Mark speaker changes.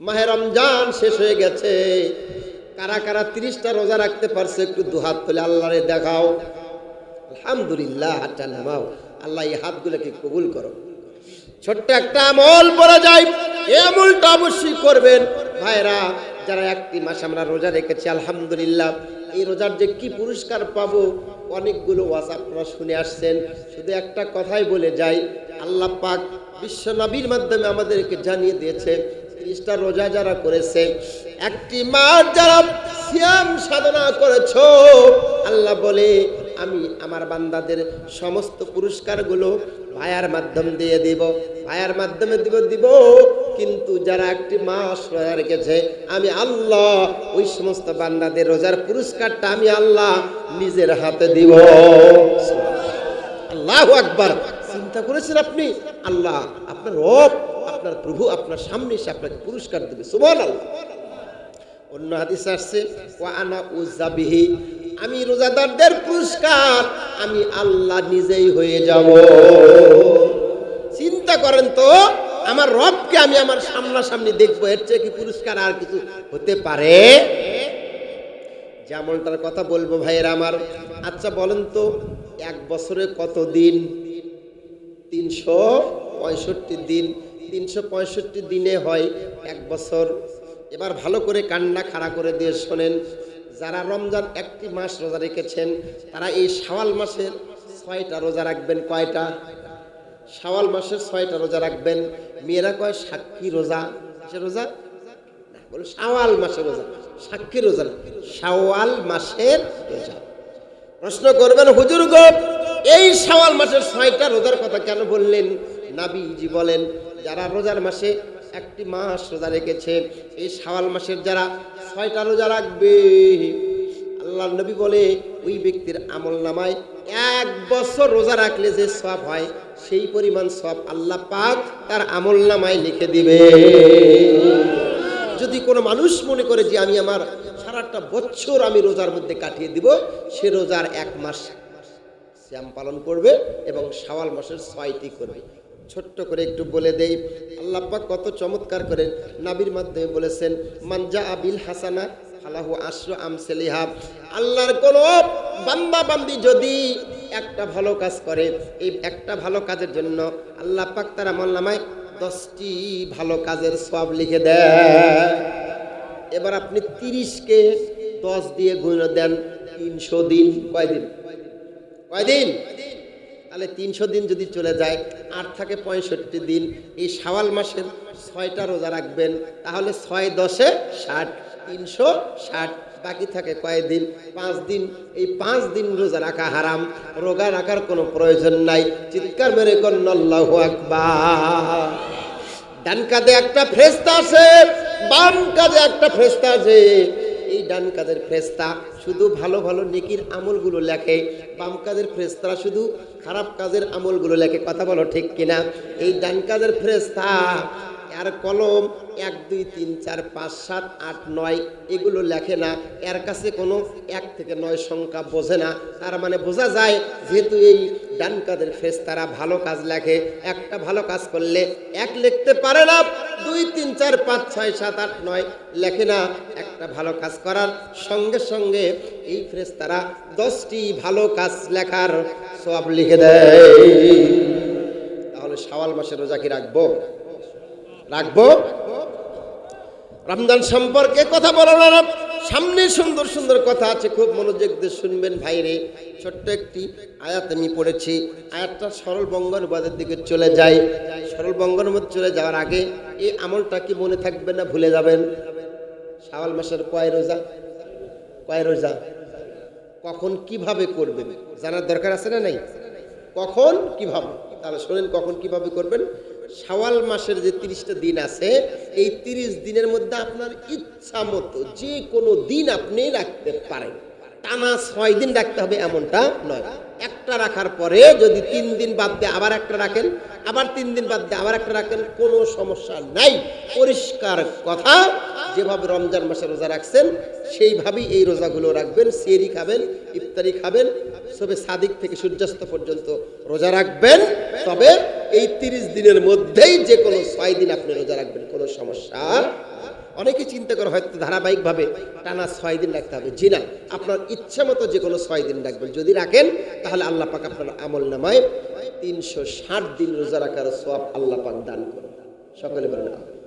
Speaker 1: মাহে রমজান শেষ হয়ে গেছে। কারা কারা তিরিশটা রোজা রাখতে পারছে, একটু দুহাত তুলে আল্লাহরে দেখাও। আলহামদুলিল্লাহ, হাতটা নামাও। আল্লাহ এই হাতগুলোকে কবুল করো। ছোট্ট একটা আমল পড়া যায়। এই আমলটা অবশ্যই করবেন। ভাইরা, যারা একটি মাস আমরা রোজা রেখেছি, আলহামদুলিল্লাহ, এই রোজার যে কি পুরস্কার পাবো, অনেকগুলো ওয়াজ আপনারা শুনে আসছেন। শুধু একটা কথাই বলে যাই, আল্লাহ পাক বিশ্ব নবীর মাধ্যমে আমাদেরকে জানিয়ে দিয়েছে তিরিশটা রোজা যারা করেছে, একটি মাস যারা সিয়াম সাধনা করেছ, আল্লাহ বলে, আমি আমার বান্দাদের সমস্ত পুরস্কারগুলো ভায়ার মাধ্যম দিয়ে দিব ভায়ার মাধ্যমে দিব দিব। কিন্তু যারা একটি মাস রোজা রেখেছে, আমি আল্লাহ, ওই সমস্ত বান্দাদের রোজার পুরস্কারটা আমি আল্লাহ নিজের হাতে দিব। আল্লাহ আকবার। চিন্তা করেছেন আপনি? আল্লাহ, আপনার রব আপনার প্রভু আপনার সামনে এসে আপনাকে পুরস্কার দেবে। সুবহান অন্য হাদিস আসছে, ওয়া আনা উজাবিহি আমি রোজাদারদের পুরস্কার, আমি আল্লাহ নিজেই হয়ে যাব। চিন্তা করেন তো, আমার রবকে আমি আমার সামনাসামনি দেখব, এর চেয়ে কি পুরস্কার আর কিছু হতে পারে? যেমনটার কথা বলব ভাইয়েরা আমার আচ্ছা বলেন তো, এক বছরে কত দিন তিনশো পঁয়ষট্টি দিন। তিনশো পঁয়ষট্টি দিনে হয় এক বছর। এবার ভালো করে কান্না খাড়া করে দিয়ে শোনেন যারা রমজান একটি মাস রোজা রেখেছেন তারা এই শাওয়াল মাসের ছয়টা রোজা রাখবেন। কয়টা? শাওয়াল মাসের ছয়টা রোজা রাখবেন। মেয়েরা কয় সাক্ষী রোজা। কিসের রোজা? বলে শাওয়াল মাসের রোজা। সাক্ষী রোজা না, শাওয়াল মাসের রোজা। প্রশ্ন করবেন হুজুর গো এই শাওয়াল মাসের ছয়টা রোজার কথা কেন বললেন? নাবিজি বলেন যারা রোজার মাসে একটি মাস রোজা রেখেছে, এই শাওয়াল মাসের যারা ছয়টা রোজা রাখবে আল্লাহ নবী বলে, ওই ব্যক্তির আমল নামায় এক বছর রোজা রাখলে যে সব হয়, সেই পরিমাণ সব আল্লাহ পাক তার আমল নামায় লিখে দিবে। যদি কোনো মানুষ মনে করে যে আমি আমার সারাটা বছর আমি রোজার মধ্যে কাটিয়ে দিব, সে রোজার এক মাস শ্যাম পালন করবে এবং শাওয়াল মাসের ছয়টি করবে। ছোট্ট করে একটু বলে দেই। আল্লাহ পাক কত চমৎকার করে নাবির মাধ্যমে বলেছেন মানজা আবিল হাসানা ফালাহু আশ্র আমসেলিহা। আল্লাহর কোন বান্দা বান্দি যদি একটা ভালো কাজ করে, এই একটা ভালো কাজের জন্য আল্লাহ পাক তার আমল নামায় দশটি ভালো কাজের সব লিখে দেয়। এবার আপনি তিরিশকে দশ দিয়ে গুণ দেন তিনশো দিন। কয়দিন? কয়দিন? তাহলে তিনশো দিন যদি চলে যায়, আর থাকে পঁয়ষট্টি দিন, এই শাওয়াল মাসের ছয়টা রোজা রাখবেন, তাহলে ছয় দশে ষাট, তিনশো ষাট, বাকি থাকে কয়দিন পাঁচ দিন। এই পাঁচ দিন রোজা রাখা হারাম, রোগা রাখার কোনো প্রয়োজন নাই। চিৎকার মেরে কন্নল্লাহ ডান কাঁধে একটা ফ্রেস্তা আছে বাম কাঁধে একটা ফ্রেস্তা আছে এই ডান কাদের ফ্রেস্তা শুধু ভালো ভালো নেকির আমলগুলো লেখে, বাম কাদের ফ্রেস্তা শুধু খারাপ কাজের আমলগুলো লেখে, কথা বলো ঠিক কিনা? এই ডান কাদের ফ্রেস্তা আর কলম এক, দুই, তিন, চার, পাঁচ, সাত, আট, নয়, এগুলো লেখে না। এর কাছে কোনো এক থেকে নয় সংখ্যা বোঝে না। তার মানে বোঝা যায় যেহেতু এই ডান কাদের ফেস তারা ভালো কাজ লেখে। একটা ভালো কাজ করলে এক লিখতে পারে না। দুই, তিন, চার, পাঁচ, ছয়, সাত, আট, নয় লেখে না। একটা ভালো কাজ করার সঙ্গে সঙ্গে এই ফ্রেস তারা দশটি ভালো কাজ লেখার সব লিখে দেয়। তাহলে শাওয়াল মাসে রোজা কি রাখব? রাখব। রমজান সম্পর্কে কথা বলার সামনে সুন্দর সুন্দর কথা আছে, খুব মনোযোগ দিয়ে শুনবেন ভাইরে। ছোট্ট একটি আয়াত আমি পড়েছি। আয়াতটা সরল বঙ্গনুবাদের দিকে চলে যায় সরল বঙ্গনুবাদ চলে যাওয়ার আগে এই আমলটা কি মনে থাকবে না ভুলে যাবেন? শাওয়াল মাসের কয় রোজা? কয় রোজা? কখন কীভাবে করবেন? জানার দরকার আছে না নাই? কখন কীভাবে? তাহলে শোনেন কখন কীভাবে করবেন। শাওয়াল মাসের যে তিরিশটা দিন আছে, এই তিরিশ দিনের মধ্যে আপনার ইচ্ছা মতো যে কোনো দিন আপনি রাখতে পারেন। টানা ছয় দিন রাখতে হবে এমনটা নয়। একটা রাখার পরে যদি তিন দিন বাদ দিয়ে আবার একটা রাখেন, আবার তিন দিন বাদ দিয়ে আবার একটা রাখেন, কোনো সমস্যা নাই। পরিষ্কার কথা, যেভাবে রমজান মাসে রোজা রাখছেন, সেইভাবেই এই রোজাগুলো রাখবেন, সেরি খাবেন, ইফতারি খাবেন, সবে সাদিক থেকে সূর্যাস্ত পর্যন্ত রোজা রাখবেন। তবে এই তিরিশ দিনের মধ্যেই যে কোনো ছয় দিন আপনি রোজা রাখবেন, কোনো সমস্যা? অনেকে চিন্তা করে হয়তো ধারাবাহিকভাবে টানা ছয় দিন রাখতে হবে। জি না, আপনার ইচ্ছা মতো যে কোনো ছয় দিন রাখবেন। যদি রাখেন, তাহলে আল্লাহ পাক আপনার আমল নামায় তিনশো ষাট দিন রোজা রাখার সব আল্লাহ পাক দান করুন। সকলে বলেন।